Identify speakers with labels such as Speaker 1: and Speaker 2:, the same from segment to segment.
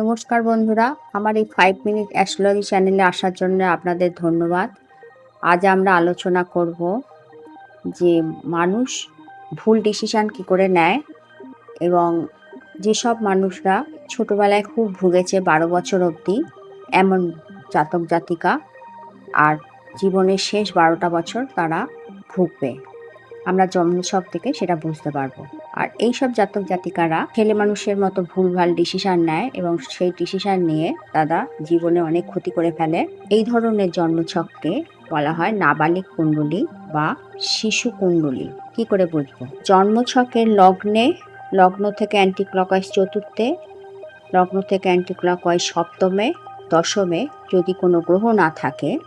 Speaker 1: নমস্কার বন্ধুরা, আমার এই ফাইভ মিনিট অ্যাস্ট্রোলজি চ্যানেলে আসার জন্য আপনাদের ধন্যবাদ। আজ আমরা আলোচনা করব যে মানুষ ভুল ডিসিশান কী করে নেয় এবং যেসব মানুষরা ছোটোবেলায় খুব ভুগেছে বারো বছর অবধি, এমন জাতক জাতিকা আর জীবনের শেষ বারোটা বছর তারা ভুগবে। আমরা জন্মছক থেকে সেটা বুঝতে পারব। আর এইসব জাতক জাতিকারা ছেলে মানুষের মতো ভুলভাল ডিসিশন নেয় এবং সেই ডিসিশন নিয়ে তারা জীবনে অনেক ক্ষতি করে ফেলে। এই ধরনের জন্মছককে বলা হয় নাবালিক কুণ্ডলী বা শিশু কুণ্ডলী। কি করে বুঝব? জন্মছকের লগ্নে, লগ্ন থেকে অ্যান্টি ক্লকওয়াইজ চতুর্থে, লগ্ন থেকে অ্যান্টি ক্লকওয়াইজ সপ্তমে, দশমে যদি কোনো গ্রহ না থাকে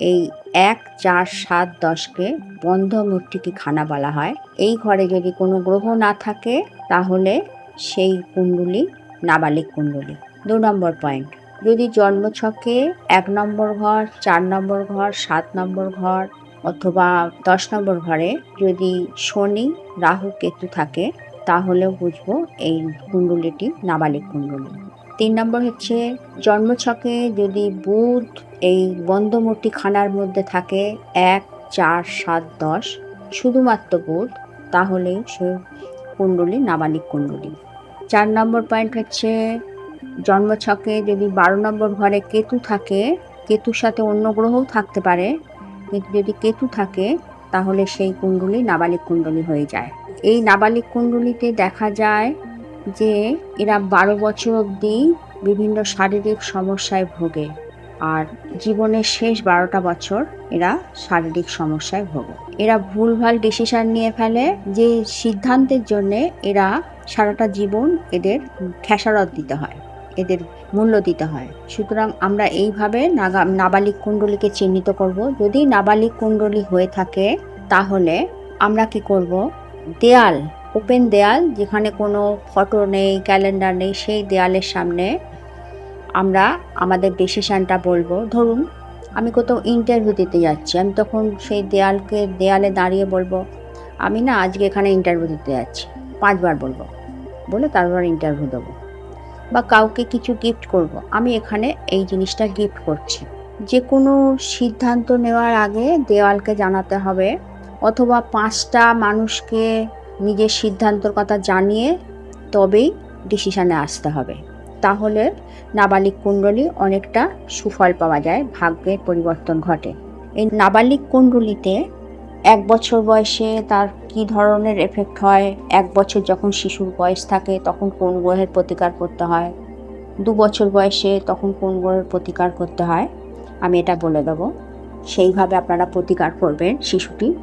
Speaker 1: এই এক, চার, সাত, দশকে বন্ধ মূর্তিকে খানা বলা হয়। এই ঘরে যদি কোনো গ্রহ না থাকে, তাহলে সেই কুণ্ডলী নাবালিক কুণ্ডলী। দু নম্বর পয়েন্ট। যদি জন্মছকে এক নম্বর ঘর, চার নম্বর ঘর, সাত নম্বর ঘর অথবা দশ নম্বর ঘরে যদি শনি, রাহু, কেতু থাকে, তাহলেও বুঝব এই কুণ্ডলীটি নাবালিক কুণ্ডলী। তিন নম্বর হচ্ছে জন্মছকে যদি বুধ এই বন্ধমূর্তি খানার মধ্যে থাকে এক, চার, সাত, দশ, শুধুমাত্র বুধ, তাহলে সে কুণ্ডলী, নাবালিক কুণ্ডলী। চার নম্বর পয়েন্ট হচ্ছে জন্মছকে যদি বারো নম্বর ঘরে কেতু থাকে, কেতুর সাথে অন্য গ্রহও থাকতে পারে, কিন্তু যদি কেতু থাকে, তাহলে সেই কুণ্ডলী, নাবালিক কুণ্ডলী হয়ে যায়। এই নাবালিক কুণ্ডলীতে দেখা যায় যে এরা বারো বছর অবধি বিভিন্ন শারীরিক সমস্যায় ভোগে আর জীবনের শেষ বারোটা বছর এরা শারীরিক সমস্যায় ভোগে। এরা ভুলভাল ডিসিশন নিয়ে ফেলে, যে সিদ্ধান্তের জন্যে এরা সারাটা জীবন এদের খেসারত দিতে হয়, এদের মূল্য দিতে হয়। সুতরাং আমরা এইভাবে নাগা নাবালিক কুণ্ডলীকে চিহ্নিত করব। যদি নাবালিক কুণ্ডলী হয়ে থাকে, তাহলে আমরা কি করব? দেয়াল ওপেন দেয়াল, যেখানে কোনো ফটো নেই, ক্যালেন্ডার নেই, সেই দেয়ালের সামনে আমরা আমাদের ডিসিশানটা বলব। ধরুন, আমি কোথাও ইন্টারভিউ দিতে যাচ্ছি, আমি তখন সেই দেয়ালকে, দেয়ালে দাঁড়িয়ে বলব, আমি না আজকে এখানে ইন্টারভিউ দিতে যাচ্ছি, পাঁচবার বলব। বলে তারপর ইন্টারভিউ দেবো। বা কাউকে কিছু গিফট করব। আমি এখানে এই জিনিসটা গিফট করছি। যে কোনো সিদ্ধান্ত নেওয়ার আগে দেওয়ালকে জানাতে হবে, অথবা পাঁচটা মানুষকে নিজের সিদ্ধান্তর কথা জানিয়ে তবেই ডিসিশানে আসতে হবে। তাহলে নাবালিক কুণ্ডলী অনেকটা সুফল পাওয়া যায়, ভাগ্যের পরিবর্তন ঘটে। এই নাবালিক কুণ্ডলিতে এক বছর বয়সে তার কি ধরনের এফেক্ট হয়? এক বছর যখন শিশুর বয়স থাকে, তখন কোন গ্রহের প্রতিকার করতে হয়? দু বছর বয়সে তখন কোন গ্রহের প্রতিকার করতে হয়? আমি এটা বলে দেবো। সেইভাবে আপনারা প্রতিকার করবেন শিশুটি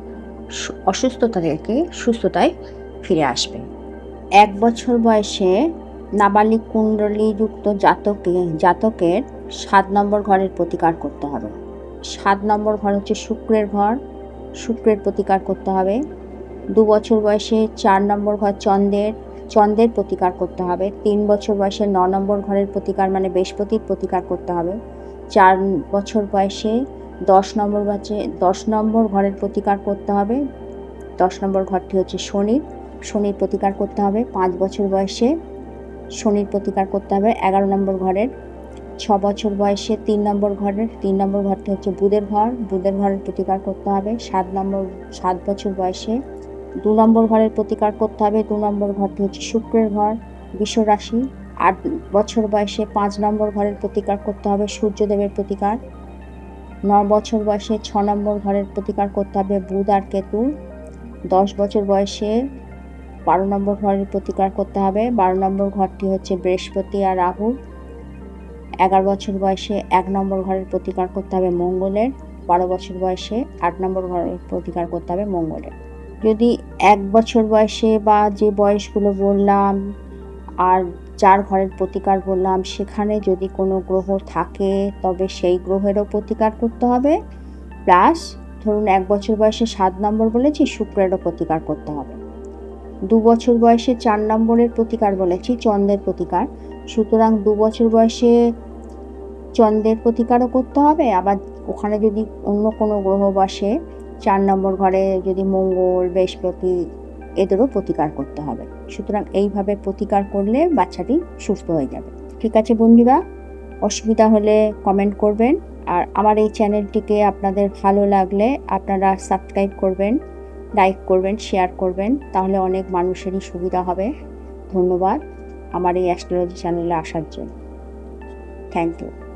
Speaker 1: অসুস্থতা থেকে সুস্থতায় ফিরে আসবে। এক বছর বয়সে নাবালিক কুণ্ডলীযুক্ত জাতকে জাতকের সাত নম্বর ঘরের প্রতিকার করতে হবে। সাত নম্বর ঘর হচ্ছে শুক্রের ঘর। শুক্রের প্রতিকার করতে হবে। দু বছর বয়সে চার নম্বর ঘর চন্দ্রের চন্দ্রের প্রতিকার করতে হবে। তিন বছর বয়সে ন নম্বর ঘরের প্রতিকার মানে বৃহস্পতির প্রতিকার করতে হবে। চার বছর বয়সে দশ নম্বর বাচ্চে দশ নম্বর ঘরের প্রতিকার করতে হবে। দশ নম্বর ঘরটি হচ্ছে শনির শনির প্রতিকার করতে হবে পাঁচ বছর বয়সে। শনির প্রতিকার করতে হবে এগারো নম্বর ঘরের। ছ বছর বয়সে তিন নম্বর ঘরের। তিন নম্বর ঘরটি হচ্ছে বুধের ঘর। বুধের ঘরের প্রতিকার করতে হবে সাত নম্বর, সাত বছর বয়সে। দু নম্বর ঘরের প্রতিকার করতে হবে দু নম্বর ঘরটি হচ্ছে শুক্রের ঘর বিশ্ব রাশি। আট বছর বয়সে পাঁচ নম্বর ঘরের প্রতিকার করতে হবে সূর্যদেবের প্রতিকার। ন বছর বয়সে ছ নম্বর ঘরের প্রতিকার করতে হবে বুধ আর কেতু। দশ বছর বয়সে বারো নম্বর ঘরের প্রতিকার করতে হবে। বারো নম্বর ঘরটি হচ্ছে বৃহস্পতি আর রাহু। এগারো বছর বয়সে এক নম্বর ঘরের প্রতিকার করতে হবে মঙ্গলের। বারো বছর বয়সে আট নম্বর ঘরের প্রতিকার করতে হবে মঙ্গলের। যদি এক বছর বয়সে বা যে বয়সগুলো বললাম আর যার ঘরের প্রতিকার বললাম, সেখানে যদি কোনো গ্রহ থাকে, তবে সেই গ্রহেরও প্রতিকার করতে হবে। প্লাস ধরুন এক বছর বয়সে সাত নম্বর বলেছি, শুক্রেরও প্রতিকার করতে হবে। দু বছর বয়সে চার নম্বরের প্রতিকার বলেছি, চন্দ্রের প্রতিকার। সুতরাং দু বছর বয়সে চন্দ্রের প্রতিকারও করতে হবে। আবার ওখানে যদি অন্য কোনো গ্রহ বসে, চার নম্বর ঘরে যদি মঙ্গল, বৃহস্পতি এদেরও প্রতিকার করতে হবে। সুতরাং এইভাবে প্রতিকার করলে বাচ্চাটি সুস্থ হয়ে যাবে। ঠিক আছে বন্ধুরা? অসুবিধা হলে কমেন্ট করবেন। আর আমার এই চ্যানেলটিকে আপনাদের ভালো লাগলে আপনারা সাবস্ক্রাইব করবেন লাইক করবেন শেয়ার করবেন, তাহলে অনেক মানুষেরই সুবিধা হবে। ধন্যবাদ। আমার এই অ্যাস্ট্রোলজি চ্যানেলে আসার জন্য। Thank you